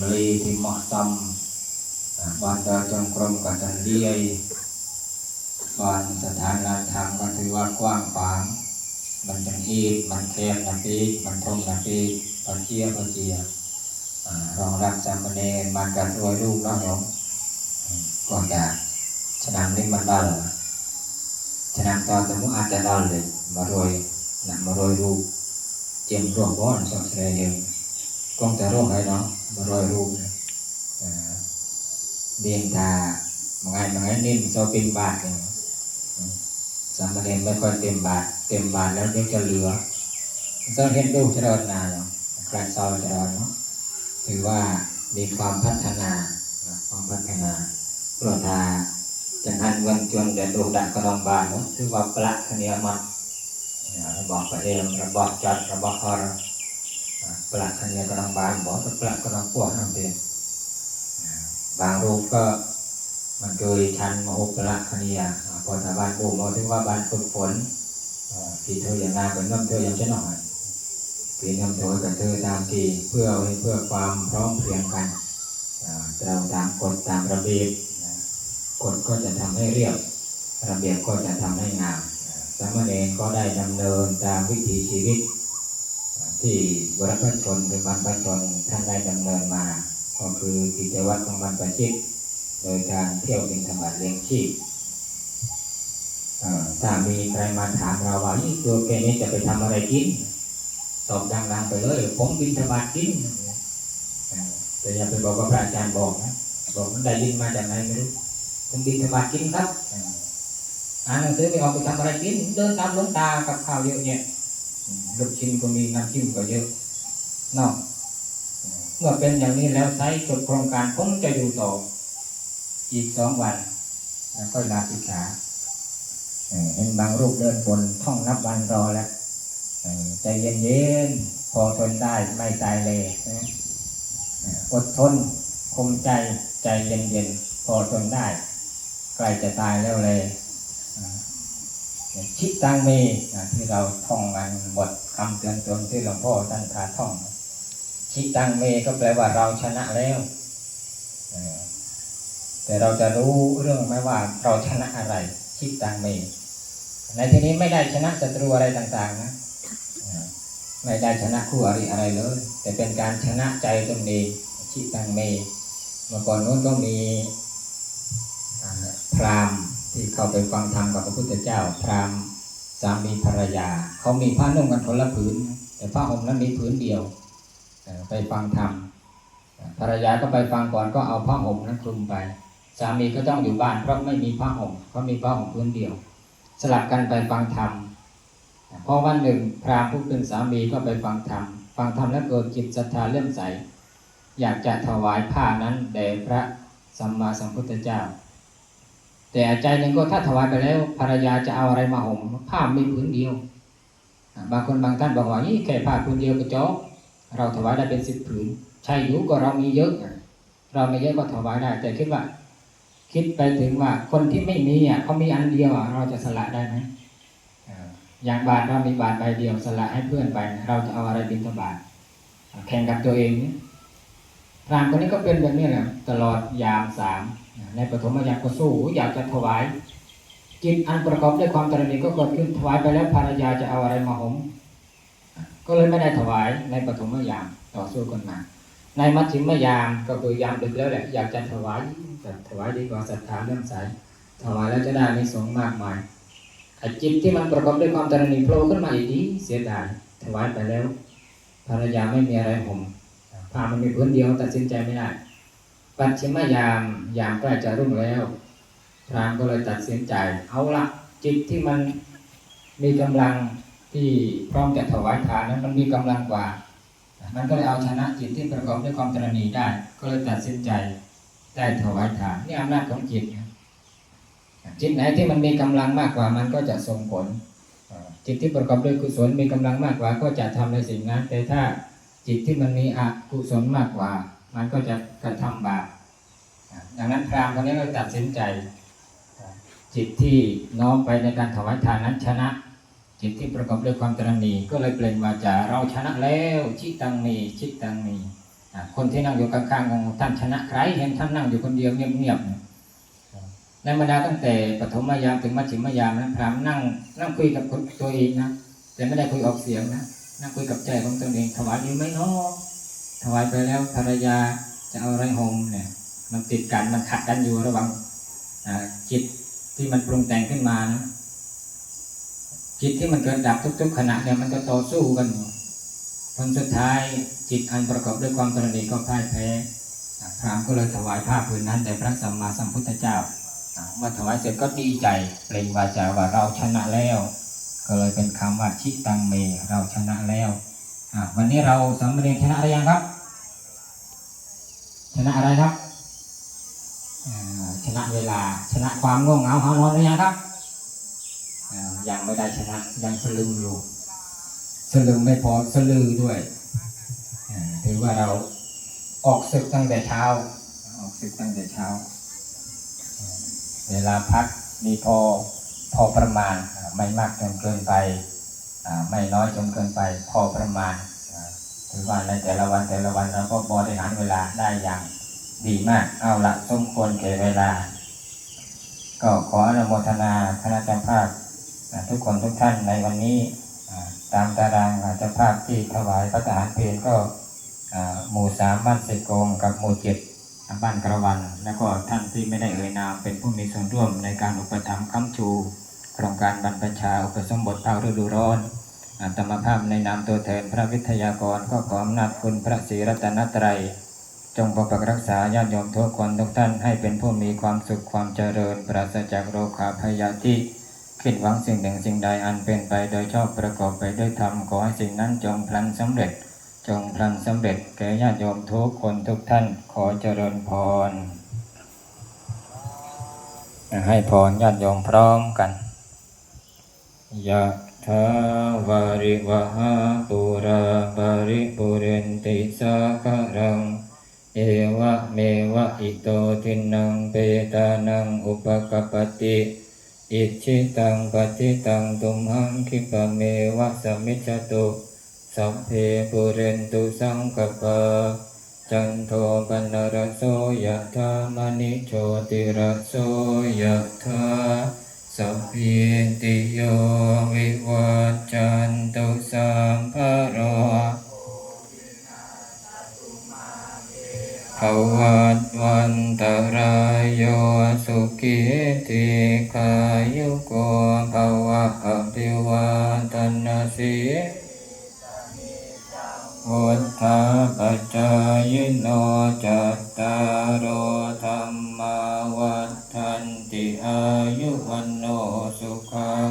เลยที่เหมาะสมบานตาจงกรมกับจันเดียบานสถานลานธรรมก็ถือว่ากว้างขวาง มันจังอีกมันแคบนะปีมันทงนะปีมันเที่ยวก็เจียรองรับจำเนรมันกันรวยรูปน้องโยมก่อนจะกฉนังนี่มันบ้าเหรอฉนังตอนสมมติอาจจะเล่าเลย มารวยนัะมารวยรูปเจียมรวมบ้อนสองเสียง กล้องแต่โรคไรเนาะมารอยรูปนะเดียนตาบางไงบางไงนิ่มจะเป็นบาทเลยสามเณรไม่ค่อยเต็มบาท เต็มบาทแล้วเด็กจะเหลือเจ้าเห็นรูปจะรอดนานเนาะกระเซาจะรอดเนาะถือว่ามีความพัฒนาความพัฒนาปรดาจะนทันวันจวนเดินดูดักกระนองบาทเนาะถือว่าประเนียมันระบอกประเดิมระบอกจัดระบอกคอ ประคะเนียกระดองบานบอกว่าประกระดองปวดนั่นเองนบางรูปก็มันเคยชันมโหปละคเนียาพอชาบานพูดมาถึงว่าบานฝึกฝนอ่าที่เธอย่างนาเป็นน้ำเธออย่างฉันหน่อยปีน้ำเธอกับเธอตามทีเพื่อไว้เพื่อความพร้อมเพรียงกันเราตามกฎตามระเบียบกฎก็จะทำให้เรียบ ระเบียบก็จะทำให้งามสามเณรก็ได้ดำเนินตามวิถีชีวิต อ่าที่บรพชนหรือบรรพชนท่านได้ดำเนินมา ก็คือกิจวัตรของบรรพชิต โดยการเที่ยวบินธบาตเลี้ยงชีพถ้ามีใครมาถามเราว่านี่ตัวแกนี้จะไปทำอะไรกิน ตอบดังๆไปเลย ผมบินธบาตกินแต่อย่าไปบอกว่าพระอาจารย์บอกนะบอกมันได้ยินมาจากไหนไม่รู้ผมบินธบาตกินครับอ่านหนังสือไม่ออกไปทำอะไรกิน เดินตามหลวงตากับข้าวเยอะแยะอืม ลูกชิ้นก็มีน้ำจิ้มก็เยอะนอกเมื่อเป็นอย่างนี้แล้วไซต์จบโครงการผมจะอยู่ต่อ อีกสองวัน แล้วก็ลาสิกขาเห็นบางรูปเดินบนท่องนับวันรอแล้วใจเย็นๆ พอทนได้ไม่ตายเลยนะอดทนคมใจใจเย็นๆ พอทนได้ ใกล้จะตายแล้วเลย ชิตังเมนะที่เราท่องกันบทคำเตือนตนที่หลวงพ่อท่านพาท่องชิตังเมก็แปลว่าเราชนะแล้วแต่เราจะรู้เรื่องไหมว่าเราชนะอะไร ชิตังเมในที่นี้ไม่ได้ชนะศัตรูอะไรต่างๆนะไม่ได้ชนะคู่อริอะไรเลย แต่เป็นการชนะใจตนเองชิตังเมเมื่อก่อนนู้นก็มีพราหมณ์ ที่เข้าไปฟังธรรมกับพระพุทธเจ้า พราหมณ์สามีภรรยา เขามีผ้านุ่งกันคนละผืน แต่ผ้าห่มนั้นมีผืนเดียว ไปฟังธรรมภรรยาก็ไปฟังก่อนก็เอาผ้าห่มนั้นคลุมไป สามีก็ต้องอยู่บ้านเพราะไม่มีผ้าห่มเพรามีผ้าห่มพื้นเดียว สลับกันไปฟังธรรมพอวันหนึ่งพราหมณ์ผู้เป็นสามีก็ไปฟังธรรมฟังธรรมแล้วเกิดจิตศรัทธาเลื่อมใส อยากจะถวายผ้านั้นแด่พระสัมมาสัมพุทธเจ้า แต่ใจหนึ่งก็ถ้าถวายไปแล้ว ภรรยาจะเอาอะไรมาห่มผ้ามีผืนเดียว บางคนบางท่านบอกว่านี่แค่ผ้าผืนเดียวก็จบเราถวายได้เป็นสิบผืนใช่อยู่ก็เรามีเยอะเราไม่เยอะก็ถวายได้ แต่คิดว่า คิดไปถึงว่าคนที่ไม่มีอะเขามีอันเดียวอะเราจะสละได้ไหมอย่างบาทเรามีบาทใบเดียวสละให้เพื่อนไป เราจะเอาอะไรบิณฑบาตอ่าแข่งกับตัวเองเนี่ย พรามคนนี้ก็เป็นแบบนี้แหละตลอดยามสามในปฐมยามก็สู้อยากจะถวายจิตอันประกอบด้วยความตระหนี่ก็เกิดขึ้นถวายไปแล้วภรรยาจะเอาอะไรมาห่มอ่าก็เลยไม่ได้ถวายในปฐมยามต่อสู้กันมา ในมัชชิมยามก็คือยามดึกแล้วแหละอยากจะถวายแต่ถวายดีกว่าศรัทธาเลื่อมใสถวายแล้วจะได้ในสงส์มากมายอจิตที่มันประกอบด้วยความตระหนี่โผล่ขึ้นมาอีกทีเสียดายถวายไปแล้ว ภรรยาไม่มีอะไรห่ม ผามันมีพื้นเดียวตัดสินใจไม่ได้ ปัจฉิมยามยามใกล้จะรุ่งแล้วพรามก็เลยตัดสินใจ เอาละจิตที่มันมีกำลังที่พร้อมจะถวายทานนั้นมันมีกำลังกว่า มันก็เลยเอาชนะจิตที่ประกอบด้วยความตระหนี่ได้ ก็เลยตัดสินใจได้ถวายทานนี่อำนาจของจิตนะจิตไหนที่มันมีกำลังมากกว่ามันก็จะส่งผลจิตที่ประกอบด้วยกุศลมีกำลังมากกว่า ก็จะทำในสิ่งนั้น แต่ถ้า จิตที่มันมีอกุศลมากกว่า มันก็จะกระทำบาปดังนั้นพรามคนนี้ก็ตัดสินใจ จิตที่น้อมไปในการถวายทานนั้นชนะ จิตที่ประกอบด้วยความตระหนี่ก็เลยเปล่งวาจาเราชนะแล้วชิตังมีชิตังมีอ่คนที่นั่งอยู่ข้างๆของท่านชนะใครเห็นท่านนั่งอยู่คนเดียวเงียบๆในบรรดาตั้งแต่ปฐมยามถึงมัชฌิมยามนะพรามนั่งนั่งคุยกับตัวเองนะแต่ไม่ได้คุยออกเสียงนะ นั่งคุยกับใจของตนเองถวายอยู่ไหมเนาะถวายไปแล้วภรรยาจะเอาอะไรห่มเนี่ย มันติดกันมันขัดกันอยู่ระหว่างจิตที่มันปรุงแต่งขึ้นมานะจิตที่มันเกิดดับทุก ๆ ขณะเนี่ยมันจะต่อสู้กันอยู่ผลสุดท้ายจิตอันประกอบด้วยความตระหนี่ก็พ่ายแพ้พรามก็เลยถวายผ้าผืนนั้นแด่พระสัมมาสัมพุทธเจ้าอ่าเมื่อถวายเสร็จก็ดีใจเปล่งวาจาว่าเราชนะแล้ว ก็เลยเป็นคำว่าชิตังเม เราชนะแล้วอ่าวันนี้เราสำเร็จชนะอะไรยังครับ ชนะอะไรครับอ่าชนะเวลาชนะความง่วงเหงาหานอนหรือยังครับอ่ายังไม่ได้ชนะยังสลึมอยู่สลึมไม่พอสลือด้วยอ่าถือว่าเราออกศึกตั้งแต่เช้า ออกศึกตั้งแต่เช้าอ่าเวลาพักมีพอ พอประมาณไม่มากจนเกินไปไม่น้อยจนเกินไปพอประมาณถือว่าในแต่ละวันแต่ละวันเราก็บริหารเวลาได้อย่างดีมากเอาละสมควรแก่เวลา ก็ขออนุโมทนาคณะเจ้าภาพทุกคนทุกท่านในวันนี้ตามตารางอาเจ้าภาพที่ถวายพระทหารเพลก็หมู่สามบ้านเสกงกับหมู่เจ็ด บ้านกระวัน แล้วก็ท่านที่ไม่ได้เอ่ยนามเป็นผู้มีส่วนร่วมในการอุปถัมภ์ค้ำชูโครงการบรรพชาอุปสมบทภาคฤดูร้อนอาตมภาพในนามตัวแทนพระวิทยากรก็ขออำนาจคุณพระศรีรัตนตรัย จงปกปักรักษาญาติโยมทุกคนทุกท่านให้เป็นผู้มีความสุขความเจริญ ปราศจากโรคขาพยาธิคิดหวังสิ่งหนึ่งสิ่งใดอันเป็นไปโดยชอบประกอบไปด้วยธรรมขอให้สิ่งนั้นจงพลันสำเร็จ จงพลันสำเร็จแก่ญาติโยมทุกคนทุกท่านขอเจริญพร ให้พรญาติโยมพร้อมกันยะทาวาริวหาปุราบาริปุเรนติสาคารัง เอวะเมวะอิโตทินังเปตานังอุปกปติอิชิตังปฏิตังตุมหังคิปะเมวะสมิจจตุ สัพเพปุเรนตุสังกปะจันโทปนรโสยะธามณิโชติรโสยะธาสัพพิติโยวิวัจจันตุสัมภโรภวัตวันตรายโยสุขิติขายุโกภวะอภิวาทนาสิ วุฒาปัจจายโนจัตตารโอธรรมาวัฏทันติอายุวันโนสุขัง